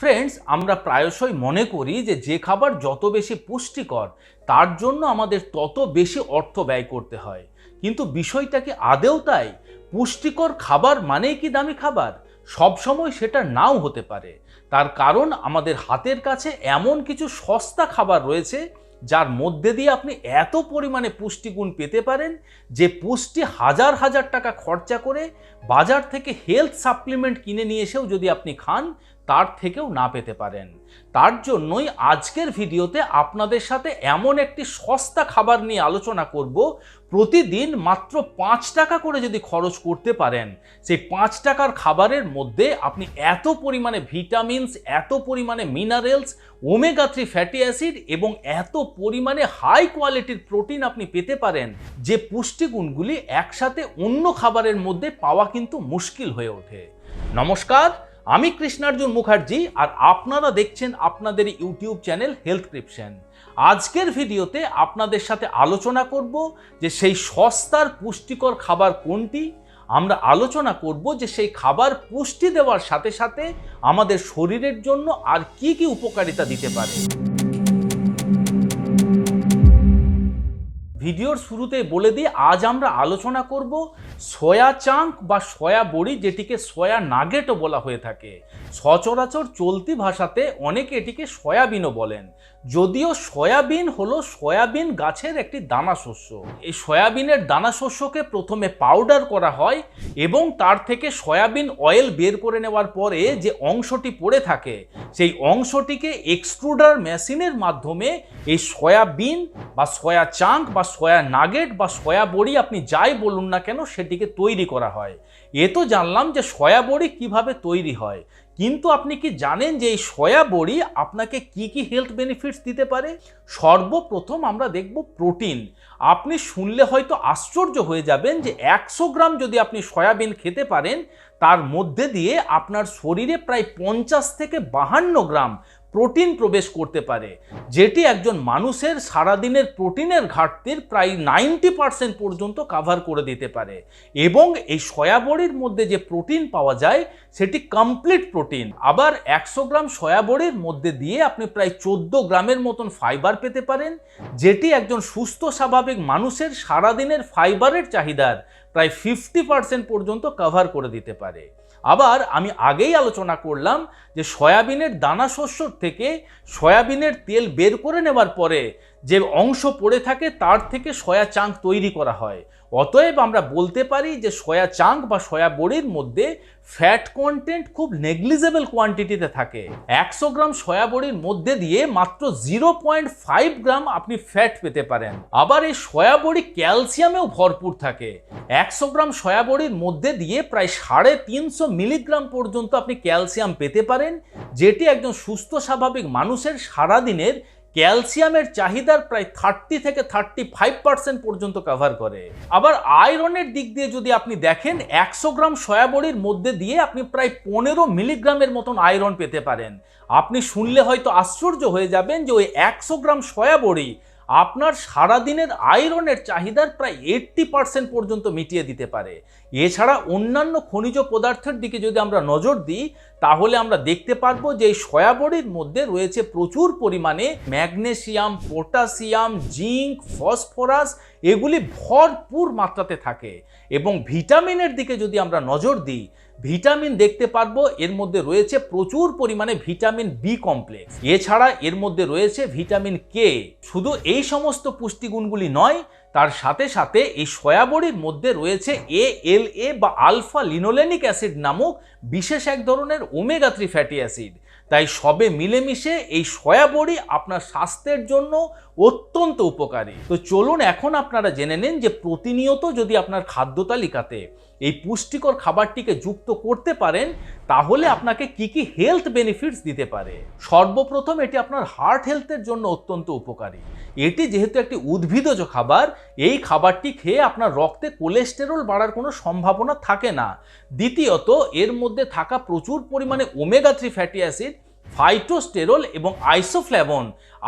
Friends আমরা প্রায়শই মনে করি যে যে খাবার যত বেশি পুষ্টিকর, তার জন্য আমাদের তত বেশি অর্থ ব্যয় করতে হয়। কিন্তু বিষয়টা কি আদেও তাই? পুষ্টিকর খাবার মানেই কি দামি খাবার? সবসময় সেটা নাও হতে পারে। তার কারণ আমাদের হাতের কাছে এমন কিছু সস্তা খাবার রয়েছে, যার মধ্যে দিয়ে আপনি এত পরিমাণে পুষ্টিগুণ পেতে পারেন, যে পুষ্টি হাজার হাজার টাকা খরচা করে বাজার থেকে হেলথ সাপ্লিমেন্ট কিনে নিয়ে এসেও যদি আপনি খান তার থেকেও না পেতে পারেন। তার জন্যই আজকের ভিডিওতে আপনাদের সাথে এমন একটি সস্তা খাবার নিয়ে আলোচনা করব। প্রতিদিন মাত্র পাঁচ টাকা করে যদি খরচ করতে পারেন, সেই পাঁচ টাকার খাবারের মধ্যে আপনি এত পরিমাণে ভিটামিনস, এত পরিমাণে minerals, omega three fatty acid এবং এত পরিমাণে হাই কোয়ালিটির প্রোটিন আপনি পেতে পারেন, যে পুষ্টিগুণগুলি একসাথে অন্য খাবারের মধ্যে পাওয়া কিন্তু মুশকিল হয়ে ওঠে। নমস্কার আমি কৃষ্ণার্জুন মুখার্জি আর আপনারা দেখছেন আপনাদের ইউটিউব চ্যানেল হেলথ ক্রিপশন। আজকের ভিডিওতে আপনাদের সাথে আলোচনা করব যে সেই সস্তার পুষ্টিকর খাবার কোনটি, আমরা আলোচনা করব যে সেই খাবার পুষ্টি দেওয়ার সাথে সাথে আমাদের শরীরের জন্য আর কি কি উপকারিতা দিতে পারে। ভিডিওর শুরুতে বলে দিই, আজ আমরা আলোচনা করব সয়া চাঙ্ক বা সয়া বড়ি, যেটিকে সয়া নাগেটও বলা হয়ে থাকে। সচরাচর চলতি ভাষাতে অনেকে এটিকে সয়াবিনও বলেন। যদিও সয়াবিন হলো সয়াবিন গাছের একটি দানা শস্য। এই সয়াবিনের দানা শস্যকে প্রথমে পাউডার করা হয় এবং তার থেকে সয়াবিন অয়েল বের করে নেওয়ার পরে যে অংশটি পড়ে থাকে, সেই অংশটিকে এক্সট্রুডার মেশিনের মাধ্যমে এই সয়াবিন বা সয়া চাঙ্ক বা সয়া নাগেট বা সয়া বড়ি আপনি যাই বলুন না কেন সেটিকে তৈরি করা হয়। এ তো জানলাম যে সয়া বড়ি কীভাবে তৈরি হয়। কিন্তু আপনি কি জানেন যে এই সয়া বড়ি আপনাকে কি কি হেলথ বেনিফিটস দিতে পারে? সর্বপ্রথম আমরা দেখব প্রোটিন আপনি শুনলে হয়তো আশ্চর্য হয়ে যাবেন যে একশো গ্রাম যদি আপনি সয়াবিন খেতে পারেন, তার মধ্যে দিয়ে আপনার শরীরে প্রায় পঞ্চাশ থেকে বাহান্ন গ্রাম প্রোটিন প্রবেশ করতে পারে, যেটি একজন মানুষের সারাদিনের প্রোটিনের ঘাটতির প্রায় নাইনটি পার্সেন্ট পর্যন্ত কাভার করে দিতে পারে। এবং এই সয়াবড়ির মধ্যে যে প্রোটিন পাওয়া যায়, সেটি কমপ্লিট প্রোটিন আবার একশো গ্রাম সয়াবড়ির মধ্যে দিয়ে আপনি প্রায় চোদ্দ গ্রামের মতন ফাইবার পেতে পারেন, যেটি একজন সুস্থ স্বাভাবিক মানুষের সারাদিনের ফাইবারের চাহিদার প্রায় ফিফটি পার্সেন্ট পর্যন্ত কভার করে দিতে পারে। আবার আমি আগেই আলোচনা করলাম যে সয়াবিনের দানা শস্যর থেকে সয়াবিনের তেল বের করে নেবার পরে যে অংশ পড়ে থাকে তার থেকে সয়া চাঙ্ক তৈরি করা হয়। অতএব আমরা বলতে পারি যে সয়া চাঙ্ক বা সয়া বড়ির মধ্যে ফ্যাট কন্টেন্ট খুব নেগলিজেবল কোয়ান্টিটিতে থাকে। একশো গ্রাম সয়া বড়ির মধ্যে দিয়ে মাত্র জিরো পয়েন্ট ফাইভ গ্রাম আপনি ফ্যাট পেতে পারেন। আবার এই সয়া বড়ি ক্যালসিয়ামেও ভরপুর থাকে। একশো গ্রাম সয়া বড়ির মধ্যে দিয়ে প্রায় সাড়ে তিনশো মিলিগ্রাম পর্যন্ত আপনি ক্যালসিয়াম পেতে পারেন, যেটি একজন সুস্থ স্বাভাবিক মানুষের সারাদিনের ক্যালসিয়ামের চাহিদার প্রায় থার্টি থেকে থার্টি ফাইভ পার্সেন্ট পর্যন্ত কভার করে। আবার আয়রনের দিক দিয়ে যদি আপনি দেখেন, একশো গ্রাম সয়াবড়ির মধ্যে দিয়ে আপনি প্রায় পনেরো মিলিগ্রামের মতন আয়রন পেতে পারেন। আপনি শুনলে হয়তো আশ্চর্য হয়ে যাবেন যে ওই একশো গ্রাম সয়াবড়ি আপনার সারাদিনের আয়রনের চাহিদার প্রায় এইট্টি পার্সেন্ট পর্যন্ত মিটিয়ে দিতে পারে। এছাড়া অন্যান্য খনিজ পদার্থের দিকে যদি আমরা নজর দিই, তাহলে আমরা দেখতে পারব যে এই সয়াবড়ির মধ্যে রয়েছে প্রচুর পরিমাণে ম্যাগনেসিয়াম পটাশিয়াম জিঙ্ক, ফসফরাস, এগুলি ভরপুর মাত্রাতে থাকে। এবং ভিটামিনের দিকে যদি আমরা নজর দিই ভিটামিন দেখতে পারব, এর মধ্যে রয়েছে প্রচুর পরিমাণে ভিটামিন বি কমপ্লেক্স। এছাড়া এর মধ্যে রয়েছে ভিটামিন কে। শুধু এই সমস্ত পুষ্টিগুণগুলি নয়, তার সাথে সাথে এই সয়াবড়ির মধ্যে রয়েছে এ এল এ বা আলফা লিনোলেনিক অ্যাসিড নামক বিশেষ এক ধরনের ওমেগা থ্রি ফ্যাটি অ্যাসিড। তাই সবে মিলেমিশে এই সয়াবড়ি আপনার স্বাস্থ্যের জন্য অত্যন্ত উপকারী। তো চলুন এখন আপনারা জেনে নিন যে প্রতিনিয়ত যদি আপনার খাদ্য তালিকাতে এই পুষ্টিকর খাবারটিকে যুক্ত করতে পারেন, তাহলে আপনাকে কি কি হেলথ বেনিফিটস দিতে পারে? সর্বপ্রথম এটি আপনার হার্ট হেলথের জন্য অত্যন্ত উপকারী। এটি যেহেতু একটি উদ্ভিদজ খাবার, এই খাবারটি খেয়ে আপনার রক্তে কোলেস্টেরল বাড়ার কোনো সম্ভাবনা থাকে না। দ্বিতীয়ত, এর মধ্যে থাকা প্রচুর পরিমাণে omega three fatty acid phytosterol এবং আইসোফ্ল্যাবন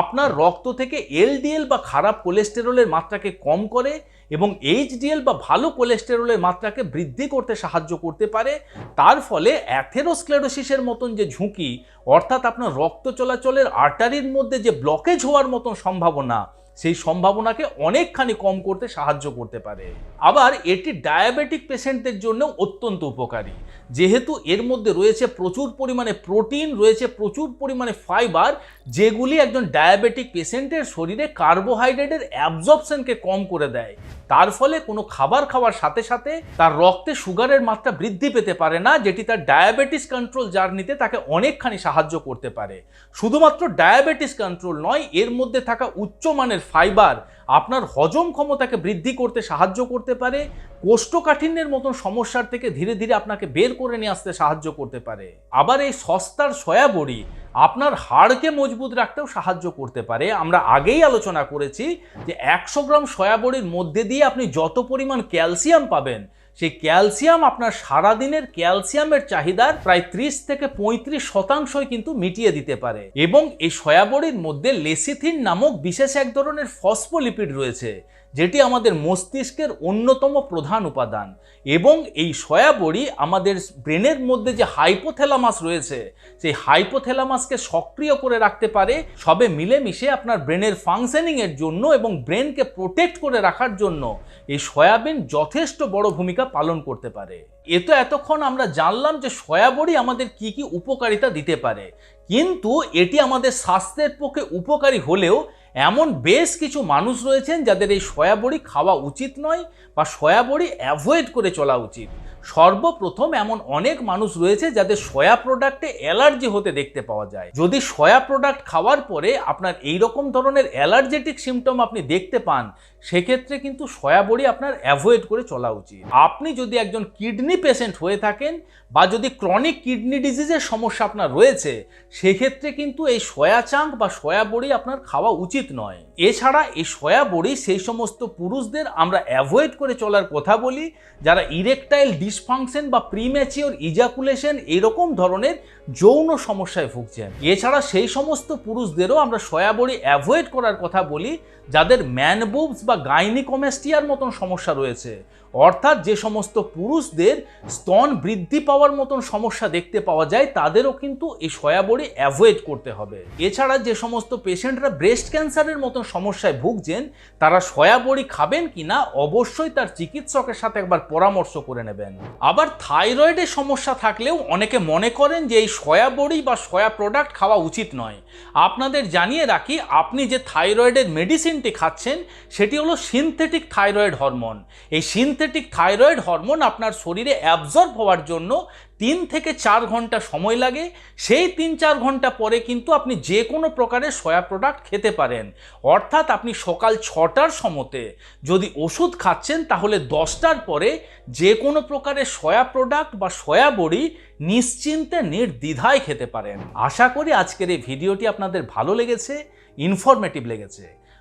আপনার রক্ত থেকে এলডিএল বা খারাপ কোলেস্টেরলের মাত্রাকে কম করে এবং এইচডিএল বা ভালো কোলেস্টেরলের মাত্রাকে বৃদ্ধি করতে সাহায্য করতে পারে। তার ফলে অ্যাথেরোস্ক্লেরোসিসের মতন যে ঝুঁকি, অর্থাৎ আপনার রক্ত চলাচলের আর্টারির মধ্যে যে ব্লকেজ হওয়ার মতন সম্ভাবনা সেই সম্ভাবনাকে অনেকখানি কম করতে সাহায্য করতে পারে। আবার এটি ডায়াবেটিক পেশেন্টদের জন্য অত্যন্ত উপকারী। যেহেতু এর মধ্যে রয়েছে প্রচুর পরিমাণে প্রোটিন রয়েছে প্রচুর পরিমাণে ফাইবার যেগুলি একজন ডায়াবেটিক পেশেন্টের শরীরে কার্বোহাইড্রেটের অ্যাবজর্পশনকে কম করে দেয়। তার ফলে কোনো খাবার খাওয়ার সাথে সাথে তার রক্তে সুগারের মাত্রা বৃদ্ধি পেতে পারে না, যেটি তার ডায়াবেটিস কন্ট্রোল জার্নিতে তাকে অনেকখানি সাহায্য করতে পারে। শুধুমাত্র ডায়াবেটিস কন্ট্রোল নয়, এর মধ্যে থাকা উচ্চমানের ফাইবার আপনার হজম ক্ষমতাকে বৃদ্ধি করতে সাহায্য করতে পারে, কোষ্ঠকাঠিন্যের মতন সমস্যার থেকে ধীরে ধীরে আপনাকে বের করে নিয়ে আসতে সাহায্য করতে পারে। আবার এই সস্তার সয়াবড়ি আপনার হাড়কে মজবুত রাখতেও সাহায্য করতে পারে। আমরা আগেই আলোচনা করেছি যে একশো গ্রাম সয়াবড়ির মধ্যে দিয়ে আপনি যত পরিমাণ ক্যালসিয়াম পাবেন সেই ক্যালসিয়াম আপনার সারাদিনের ক্যালসিয়ামের চাহিদার প্রায় ত্রিশ থেকে পঁয়ত্রিশ শতাংশই কিন্তু মিটিয়ে দিতে পারে। এবং এই সয়াবড়ির মধ্যে লেসিথিন নামক বিশেষ এক ধরনের ফসফোলিপিড রয়েছে। যেটি আমাদের মস্তিষ্কের অন্যতম প্রধান উপাদান। এবং এই সয়াবড়ি আমাদের ব্রেনের মধ্যে যে হাইপোথ্যালামাস রয়েছে, সেই হাইপোথ্যালামাসকে সক্রিয় করে রাখতে পারে, সবে মিলেমিশে আপনার ব্রেনের ফাংশনিংয়ের জন্য এবং ব্রেনকে প্রোটেক্ট করে রাখার জন্য এই সয়াবিন যথেষ্ট বড় ভূমিকা পালন করতে পারে। এ তো এতক্ষণ আমরা জানলাম যে সয়াবড়ি আমাদের কি কি উপকারিতা দিতে পারে। কিন্তু এটি আমাদের স্বাস্থ্যের পক্ষে উপকারী হলেও এমন বেশ কিছু মানুষ রয়েছেন যাদের এই সয়াবড়ি খাওয়া উচিত নয় বা সয়াবড়ি অ্যাভয়েড করে চলা উচিত। সর্বপ্রথম এমন অনেক মানুষ রয়েছে যাদের সয়া প্রোডাক্টে অ্যালার্জি হতে দেখতে পাওয়া যায়। যদি সয়া প্রোডাক্ট খাওয়ার পরে আপনার এই রকম ধরনের অ্যালার্জেটিক সিমটম আপনি দেখতে পান সেক্ষেত্রে কিন্তু সয়া বড়ি আপনার অ্যাভয়েড করে চলা উচিত। আপনি যদি একজন কিডনি পেশেন্ট হয়ে থাকেন বা যদি ক্রনিক কিডনি ডিজিজের সমস্যা আপনার রয়েছে, সেক্ষেত্রে কিন্তু এই সয়া চাঙ্ক বা সয়া বড়ি আপনার খাওয়া উচিত নয়। এছাড়া এই সয়া বড়ি সেই সমস্ত পুরুষদের আমরা অ্যাভয়েড করে চলার কথা বলি, যারা ইরেকটাইল ডিসফাংশন বা প্রিম্যাচিওর ইজাকুলেশন এরকম ধরনের যৌন সমস্যায় ভুগছেন। এছাড়া সেই সমস্ত পুরুষদেরও আমরা সয়াবড়ি অ্যাভয়েড করার কথা বলি, যাদের ম্যানবুবস বা গাইনিকোমেস্টিয়ার মতন সমস্যা রয়েছে। অর্থাৎ যে সমস্ত পুরুষদের স্তন বৃদ্ধি পাওয়ার মতন সমস্যা দেখতে পাওয়া যায়, তাদেরও কিন্তু এই সয়াবড়ি অ্যাভয়েড করতে হবে। এছাড়া যে সমস্ত পেশেন্টরা ব্রেস্ট ক্যান্সারের মতন সমস্যায় ভুগছেন, তারা সয়াবড়ি খাবেন কি না অবশ্যই তার চিকিৎসকের সাথে একবার পরামর্শ করে নেবেন। আবার থাইরয়েডের সমস্যা থাকলেও অনেকে মনে করেন যে এই সয়াবড়ি বা সয়া প্রোডাক্ট খাওয়া উচিত নয়। আপনাদের জানিয়ে রাখি, আপনি যে থাইরয়েডের মেডিসিনটি খাচ্ছেন, সেটি হলো সিনথেটিক থাইরয়েড হরমোন এই সিনথেটিক থাইরয়েড হরমোন আপনার শরীরে অ্যাবজর্ব হওয়ার জন্য তিন থেকে চার ঘণ্টা সময় লাগে। সেই তিন চার ঘণ্টা পরে কিন্তু আপনি যে কোনো প্রকারের সয়া প্রোডাক্ট খেতে পারেন। অর্থাৎ আপনি সকাল ছটার সমতে যদি ওষুধ খাচ্ছেন, তাহলে দশটার পরে যে কোনো প্রকারের সয়া প্রোডাক্ট বা সয়া বড়ি নিশ্চিন্তে, নির্দ্বিধায় খেতে পারেন। আশা করি আজকের এই ভিডিওটি আপনাদের ভালো লেগেছে ইনফরমেটিভ লেগেছে।